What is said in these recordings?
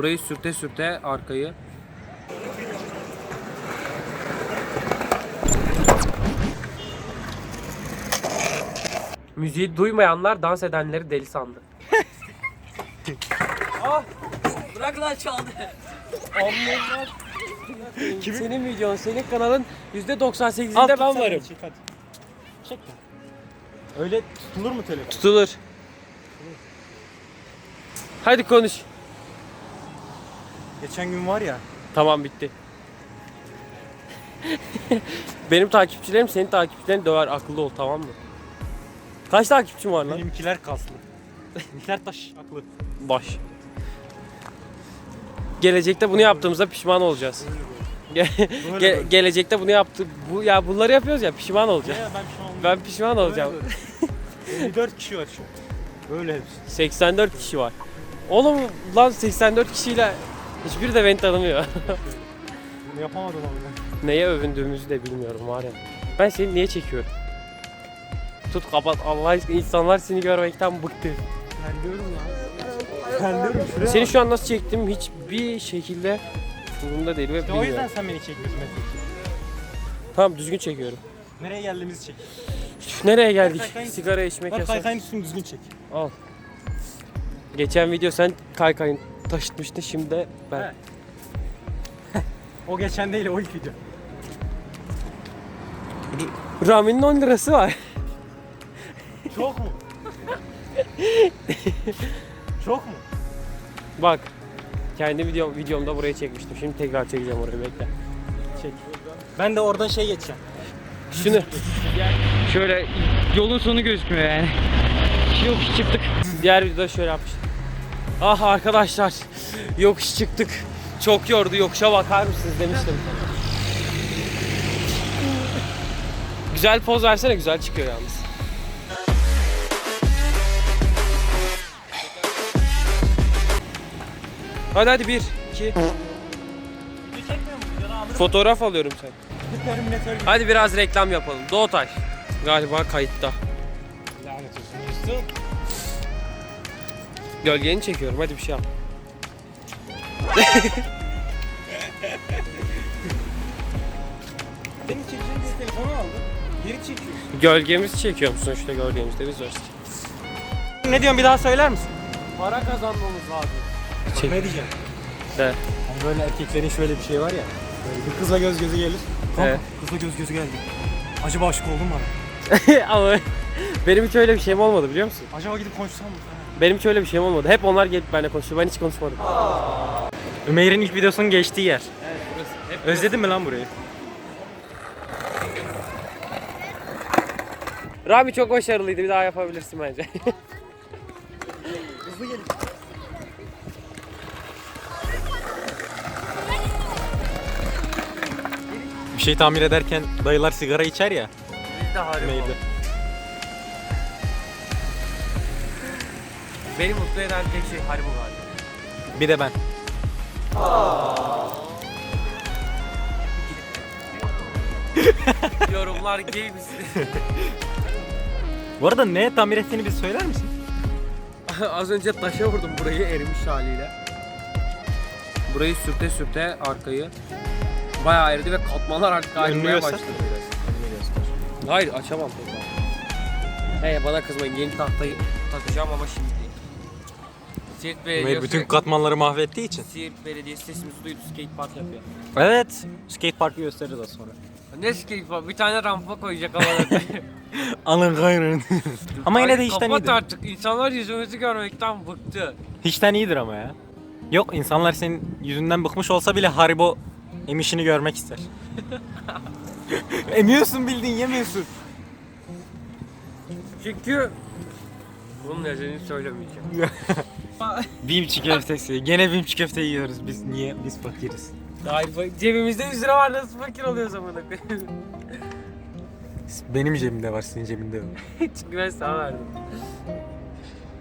Burayı sürte sürte arkayı. Müziği duymayanlar dans edenleri deli sandı. ah! Bırak lan çaldı. Senin videon, senin kanalın %98'inde ben varım. Çek hadi. Çek de. Öyle tutulur mu telefon? Tutulur. Hadi konuş. Geçen gün var ya. Tamam bitti. Benim takipçilerim senin takipçilerini döver akıllı ol tamam mı? Kaç takipçim var lan? Benimkiler kaslı. Benimkiler taş aklı. Baş. Gelecekte bunu yaptığımızda pişman olacağız. Ge- Böyle ge- böyle. gelecekte bunu yaptı bu ya bunları yapıyoruz ya pişman olacağız. Ya ben şu an Ben pişman olacağım. 54 kişi var şu. Böyle hepsi. 84 kişi var. Oğlum lan 84 kişiyle hiçbir de beni tanımıyor. Bunu yapamadım abi ben. Neye övündüğümüzü de bilmiyorum var ya. Ben seni niye çekiyorum? Tut kapat Allah aşkına insanlar seni görmekten bıktı. Terliyorum lan. Terliyorum şuraya. Seni şu an nasıl çektim hiçbir şekilde umurumda değil ve İşte o yüzden bilmiyorum. sen beni çekmiyorsun Metin. Tamam düzgün çekiyorum. Nereye geldiğimizi çek. Üf, nereye geldik? kaykayın- Sigara içmek Bak yasak. kaykayın üstünü düzgün çek. Al. Geçen video sen kaykayın taşıtmıştın şimdi de ben. He. O geçen değil o ilk video. Rami'nin 10 lirası var. Çok mu? Çok mu? Bak. Kendi video, videomda buraya çekmiştim. Şimdi tekrar çekeceğim orayı bekle. Çek. Ben de oradan şey geçeceğim. Şunu şöyle yolun sonu gözükmüyor yani. Yokuş çıktık. Diğer videoda şöyle yapmıştım. Ah arkadaşlar yokuş çıktık. Çok yordu yokuşa bakar mısınız demiştim. Güzel poz versene güzel çıkıyor yalnız. Hadi hadi bir, iki. Fotoğraf alıyorum sen. Hadi biraz reklam yapalım. Doğutaş. Galiba kayıtta. Lanet olsun. Gölgeni çekiyorum. Hadi bir şey yap. Benim çekeceğim diye telefonu aldım. Geri çekiyorsun. Gölgemizi çekiyor musun işte gölgemizde biz varız. Ne diyorsun bir daha söyler misin? Para kazanmamız lazım. Çek. Ne diyeceğim? De. Hani böyle erkeklerin şöyle bir şey var ya. Böyle bir kızla göz göze gelir. Kanka Evet. kızla göz göze geldi. Acaba aşık oldun mu bana? Ama benim hiç öyle bir şeyim olmadı biliyor musun? Acaba gidip konuşsam mı? Benim hiç öyle bir şeyim olmadı. Hep onlar gelip benimle konuşuyor. Ben hiç konuşmadım. Ömer'in ilk videosunun geçtiği yer. Evet burası. Hep Özledin mi lan burayı? Rami çok başarılıydı. Bir daha yapabilirsin bence. Hızlı gelin. Bir şey tamir ederken dayılar sigara içer ya. Biz de harika. Beni mutlu eden tek şey Haribo galiba. Bir de ben. Yorumlar gay misin? Bu arada neye tamir ettiğini bir söyler misin? Az önce taşa vurdum burayı erimiş haliyle. Burayı sürte sürte arkayı bayağı eridi ve katmanlar artık ayrılmaya göster. başladı biraz. Hayır açamam tekrar. Hey bana kızmayın yeni tahtayı takacağım ama şimdi. Siirt Belediyesi, bütün katmanları mahvettiği için. Siirt Belediyesi sesimizi duydu skate park yapıyor. Evet. Skate parkı gösteririz az sonra. Ne skate park? Bir tane rampa koyacak ama. Alın gayrın. ama yine de hiçten Kapat iyidir. artık insanlar yüzümüzü görmekten bıktı. Hiçten iyidir ama ya. Yok insanlar senin yüzünden bıkmış olsa bile Haribo emişini görmek ister. Emiyorsun bildiğin yemiyorsun. Çünkü bunun nedenini söylemeyeceğim. Bimçi köftesi. Gene bimçi köfte yiyoruz biz. Niye? Biz fakiriz. Hayır cebimizde 100 lira var nasıl fakir oluyoruz amına koyayım. Benim cebimde var, senin cebinde yok. Çünkü ben sana verdim.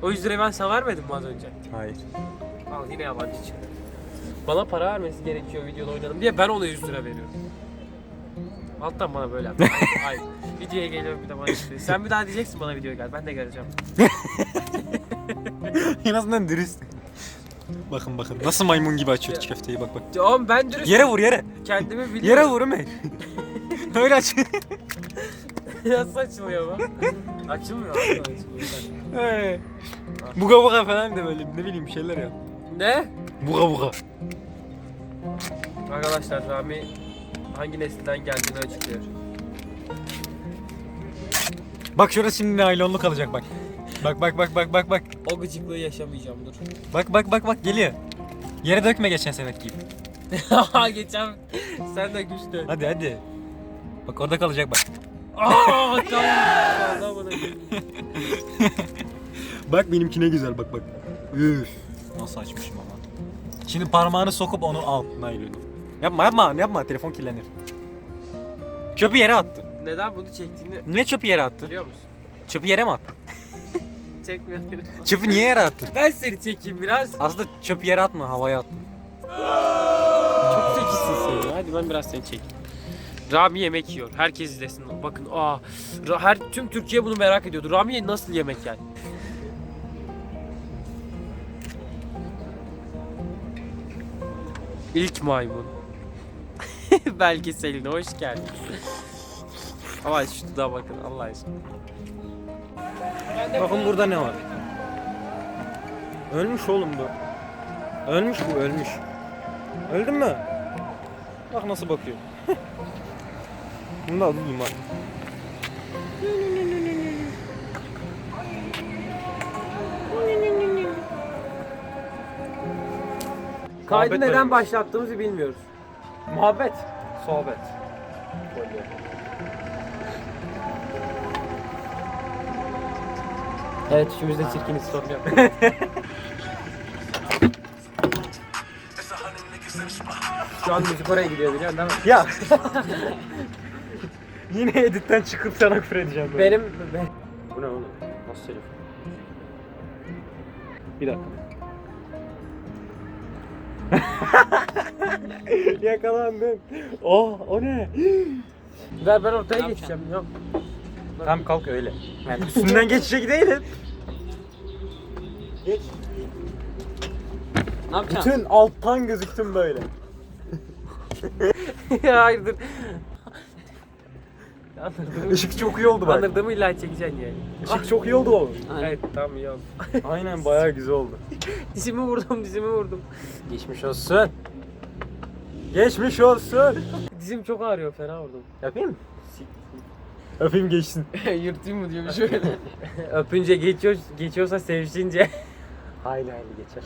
O 100 lirayı ben sana vermedim mi az önce? Hayır. Al yine yabancı çıktı. Bana para vermesi gerekiyor videoda oynadım diye ben ona 100 lira veriyorum. Alttan bana böyle yap. Hayır. Videoya geliyorum bir de bana işte. Sen bir daha diyeceksin bana videoya gel. Ben de geleceğim. en azından dürüst. Bakın bakın nasıl maymun gibi açıyor çiğ köfteyi bak bak. Oğlum ben dürüst Yere vur yere. kendimi biliyorum. Yere vur Ömer. Öyle aç. Nasıl açılıyor bu? Açılmıyor. abi, açılmıyor. Hey. buga buga falan de böyle ne bileyim şeyler ya. ne? Buga buga. Arkadaşlar Rami hangi nesilden geldiğini açıklıyor. Bak şurası şimdi naylonlu kalacak bak. Bak bak bak bak bak bak. O gıcıklığı yaşamayacağım dur. Bak bak bak bak geliyor. Yere dökme geçen sefer gibi. Geçen sen de güçlü. Hadi hadi. Bak orada kalacak bak. Aa tamam. Bak benimki ne güzel bak bak. Üf. Nasıl açmışım ama. Şimdi parmağını sokup onu al naylonu. Yapma yapma yapma telefon kirlenir. Çöpü yere attı. Neden bunu çektiğini Niye çöpü yere attı? biliyor musun? Çöpü yere mi attı? Çekmiyor. Çöpü niye yere attı? Ben seni çekeyim biraz. Aslında çöpü yere atma havaya at. Çok zekisin sen ya. Hadi ben biraz seni çekeyim. Rami yemek yiyor. Herkes izlesin. Bakın aa Ra- her tüm Türkiye bunu merak ediyordu. Rami nasıl yemek yer? İlk maymun. Belgeseline hoş geldin. Ama şu dudağa bakın Allah aşkına. Bakın burada ne var? Ölmüş oğlum bu. Ölmüş bu ölmüş. Öldün mü? Bak nasıl bakıyor. Bunu da alayım bak. Kaydı neden başlattığımızı bilmiyoruz. Muhabbet. Sohbet. Evet üçümüz de çirkin istom yap. Şu an müzik oraya gidiyor biliyorsun değil mi? Ya. Yine editten çıkıp sana küfür edeceğim böyle. Benim... Ben... Bu ne oğlum? Nasıl telefon? Bir dakika. Yakalandın. Oh o ne? Ver ben ortaya geçeceğim. Yok. Tam kalk öyle. Yani üstünden geçecek değilim. Geç. Ne yapacaksın? Bütün alttan gözüktüm böyle. Hayırdır? Anladığımı, Işık çok iyi oldu bak. anladığımı illa çekeceksin yani. Işık çok iyi oldu oğlum. Evet tamam iyi oldu. Aynen bayağı güzel oldu. Dizimi vurdum dizimi vurdum. Geçmiş olsun. Geçmiş olsun. Dizim çok ağrıyor fena vurdum. Yapayım mı? Öpeyim geçsin. Yırtayım mı diyormuş öyle. Öpünce geçiyor, geçiyorsa sevişince. Hayli hayli geçer.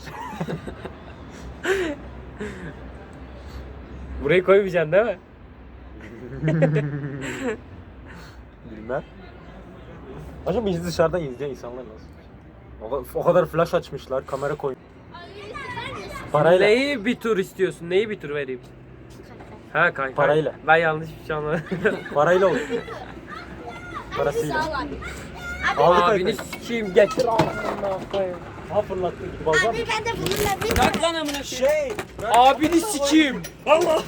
Burayı koymayacaksın değil mi? Bilmem. Acaba biz dışarıdan izleyen insanlar nasıl? O, kadar- o kadar flash açmışlar, kamera koy. Parayla. Neyi bir tur istiyorsun? Neyi bir tur vereyim? Ha kanka. Parayla. Ben yanlış bir şey anladım. Parayla olur. Parasıyla. Aldık Abini sikeyim getir ağzına koyayım. Ha fırlattı gibi bazar. Abi ben de bununla bir Bırak lan amına Şey. Abini sikeyim. Allah.